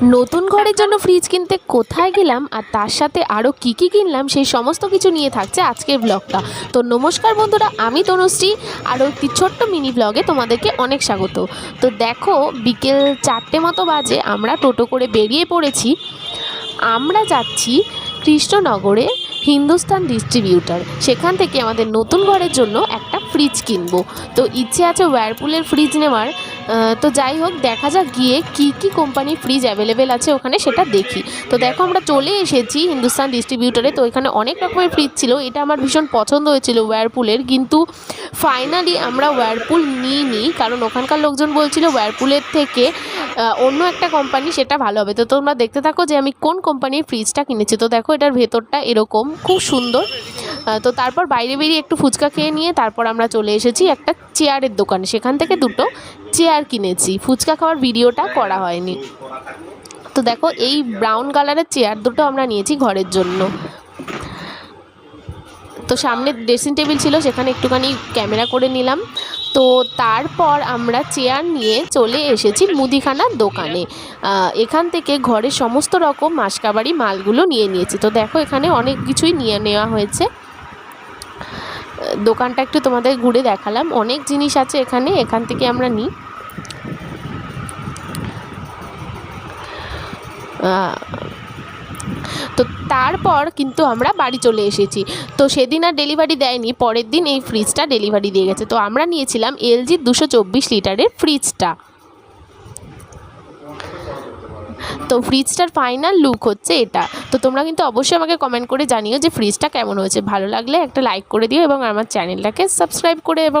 নতুন ঘরের জন্য ফ্রিজ কিনতে কোথায় গেলাম আর তার সাথে আরও কী কী কিনলাম, সেই সমস্ত কিছু নিয়ে থাকছে আজকের ব্লগটা তো নমস্কার বন্ধুরা, আমি তনুশ্রী আরও একটি ছোট্ট মিনি ব্লগে তোমাদেরকে অনেক স্বাগত। তো দেখো, বিকেল চারটে মতো বাজে, আমরা টোটো করে বেরিয়ে পড়েছি। আমরা যাচ্ছি কৃষ্ণনগরে হিন্দুস্তান ডিস্ট্রিবিউটার সেখান থেকে আমাদের নতুন ঘরের জন্য একটা ফ্রিজ কিনবো। তো ইচ্ছে আছে ওয়ারপুলের ফ্রিজ নেওয়ার। তো যাই হোক, দেখা যাক গিয়ে কি কি কোম্পানির ফ্রিজ অ্যাভেলেবেল আছে ওখানে, সেটা দেখি। তো দেখো, আমরা চলে এসেছি হিন্দুস্তান ডিস্ট্রিবিউটারে তো এখানে অনেক রকমের ফ্রিজ ছিল। এটা আমার ভীষণ পছন্দ হয়েছিল ওয়ারপুলের কিন্তু ফাইনালি আমরা ওয়ারপুল নিইনি, কারণ ওখানকার লোকজন বলছিল ওয়ারপুলের থেকে অন্য একটা কোম্পানি সেটা ভালো হবে। তো তোমরা দেখতে থাকো যে আমি কোন কোম্পানির ফ্রিজটা কিনেছি। তো দেখো, এটার ভেতরটা এরকম, খুব সুন্দর। তো তারপর বাইরে বেরিয়ে একটু ফুচকা খেয়ে নিয়ে তারপর আমরা চলে এসেছি একটা চেয়ারের দোকানে। সেখান থেকে দুটো চেয়ার কিনেছি। ফুচকা খাওয়ার ভিডিওটা করা হয়নি। তো দেখো, এই ব্রাউন কালারের চেয়ার দুটো আমরা নিয়েছি ঘরের জন্য। তো সামনে ড্রেসিং টেবিল ছিল, সেখানে একটুখানি ক্যামেরা করে নিলাম। তো তারপর আমরা চেয়ার নিয়ে চলে এসেছি মুদিখানার দোকানে। এখান থেকে ঘরের সমস্ত রকম মাসকাবাড়ি মালগুলো নিয়ে নিয়েছি। তো দেখো, এখানে অনেক কিছুই নিয়ে নেওয়া হয়েছে। দোকানটা একটু তোমাদের ঘুরে দেখালাম। অনেক জিনিস আছে এখানে, এখান থেকে আমরা নিই। তো তারপর কিন্তু আমরা বাড়ি চলে এসেছি। তো সেদিন আর ডেলিভারি দেয়নি, পরের দিন এই ফ্রিজটা ডেলিভারি দিয়ে গেছে। তো আমরা নিয়েছিলাম এলজি দুশো চব্বিশ লিটারের ফ্রিজটা তো ফ্রিজটার ফাইনাল লুক হচ্ছে এটা। তো তোমরা কিন্তু অবশ্যই আমাকে কমেন্ট করে জানিও যে ফ্রিজটা কেমন হয়েছে। ভালো লাগলে একটা লাইক করে দিও এবং আমার চ্যানেলটাকে সাবস্ক্রাইব করে এবং